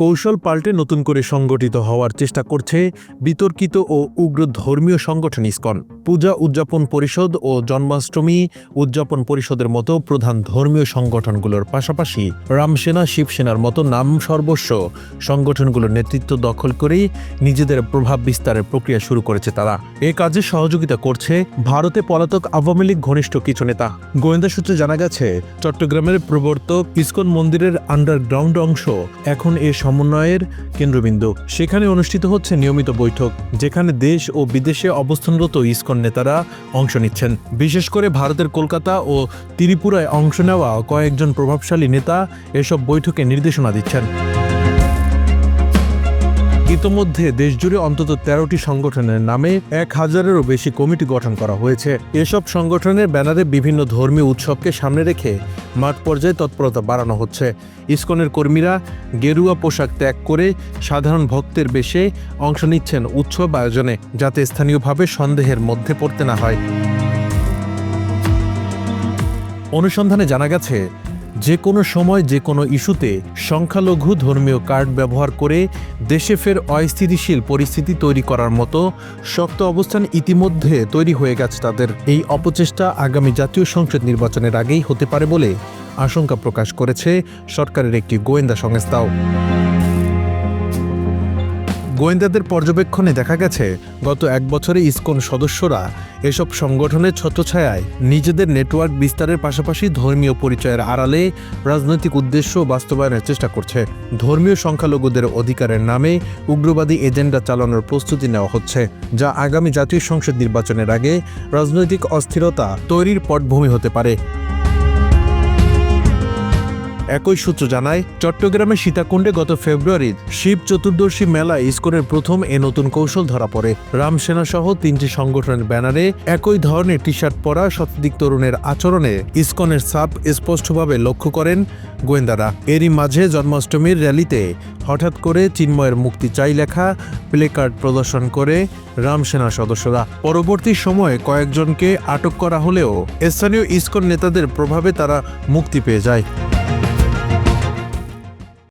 কৌশল পাল্টে নতুন করে সংগঠিত হওয়ার চেষ্টা করছে বিতর্কিত ও উগ্র ধর্মীয় সংগঠন ইস্কন। পূজা উদযাপন পরিষদ ও জন্মাষ্টমী উদযাপন পরিষদের মতো প্রধান ধর্মীয় সংগঠনগুলোর পাশাপাশি রামসেনা শিবসেনার মতো নাম সর্বস্ব সংগঠনগুলোর নেতৃত্ব দখল করেই নিজেদের প্রভাব বিস্তারের প্রক্রিয়া শুরু করেছে তারা। এ কাজে সহযোগিতা করছে ভারতে পলাতক আওয়ামী লীগ ঘনিষ্ঠ কিছু নেতা। গোয়েন্দা সূত্রে জানা গেছে, চট্টগ্রামের প্রবর্তক ইস্কন মন্দিরের আন্ডারগ্রাউন্ড অংশ এখন এ সমন্বয়ের কেন্দ্রবিন্দু। সেখানে অনুষ্ঠিত হচ্ছে নিয়মিত বৈঠক, যেখানে দেশ ও বিদেশে অবস্থানরত ইসকন নেতারা অংশ নিচ্ছেন। বিশেষ করে ভারতের কলকাতা ও ত্রিপুরায় অংশ নেওয়া কয়েকজন প্রভাবশালী নেতা এসব বৈঠকে নির্দেশনা দিচ্ছেন। ইতোমধ্যে দেশজুড়ে অন্তত তেরোটি সংগঠনের নামে এক হাজারেরও বেশি কমিটি গঠন করা হয়েছে। এসব সংগঠনের ব্যানারে বিভিন্ন ধর্মীয় উৎসবকে সামনে রেখে মাঠ পর্যায়ে তৎপরতা বাড়ানো হচ্ছে। ইসকনের কর্মীরা গেরুয়া পোশাক ত্যাগ করে সাধারণ ভক্তের বেশে অংশ নিচ্ছেন উৎসব আয়োজনে, যাতে স্থানীয়ভাবে সন্দেহের মধ্যে পড়তে না হয়। অনুসন্ধানে জানা গেছে যে কোনো সময় যে কোনো ইস্যুতে সংখ্যালঘু ধর্মীয় কার্ড ব্যবহার করে দেশে ফের অস্থিতিশীল পরিস্থিতি তৈরি করার মতো শক্ত অবস্থান ইতিমধ্যে তৈরি হয়ে গেছে তাদের। এই অপচেষ্টা আগামী জাতীয় সংসদ নির্বাচনের আগেই হতে পারে বলে আশঙ্কা প্রকাশ করেছে সরকারের একটি গোয়েন্দা সংস্থাও। গোয়েন্দাদের পর্যবেক্ষণে দেখা গেছে, গত এক বছরে ইসকন সদস্যরা এসব সংগঠনের ছত্রছায়ায় নিজেদের নেটওয়ার্ক বিস্তারের পাশাপাশি ধর্মীয় পরিচয়ের আড়ালে রাজনৈতিক উদ্দেশ্য বাস্তবায়নের চেষ্টা করছে। ধর্মীয় সংখ্যালঘুদের অধিকারের নামে উগ্রবাদী এজেন্ডা চালানোর প্রস্তুতি নেওয়া হচ্ছে, যা আগামী জাতীয় সংসদ নির্বাচনের আগে রাজনৈতিক অস্থিরতা তৈরির পটভূমি হতে পারে। একই সূত্র জানায়, চট্টগ্রামের সীতাকুণ্ডে গত ফেব্রুয়ারির শিব চতুর্দশী মেলায় ইসকনের প্রথম এ নতুন কৌশল ধরা পড়ে। রামসেনা সহ তিনটি সংগঠনের ব্যানারে একই ধরনের টি শার্ট পরা শতাধিক তরুণের আচরণে ইসকনের সাপ স্পষ্টভাবে লক্ষ্য করেন গোয়েন্দারা। এরই মাঝে জন্মাষ্টমীর র্যালিতে হঠাৎ করে চিন্ময়ের মুক্তি চাই লেখা প্লেকার্ড প্রদর্শন করে রামসেনা সদস্যরা। পরবর্তী সময়ে কয়েকজনকে আটক করা হলেও স্থানীয় ইসকন নেতাদের প্রভাবে তারা মুক্তি পেয়ে যায়।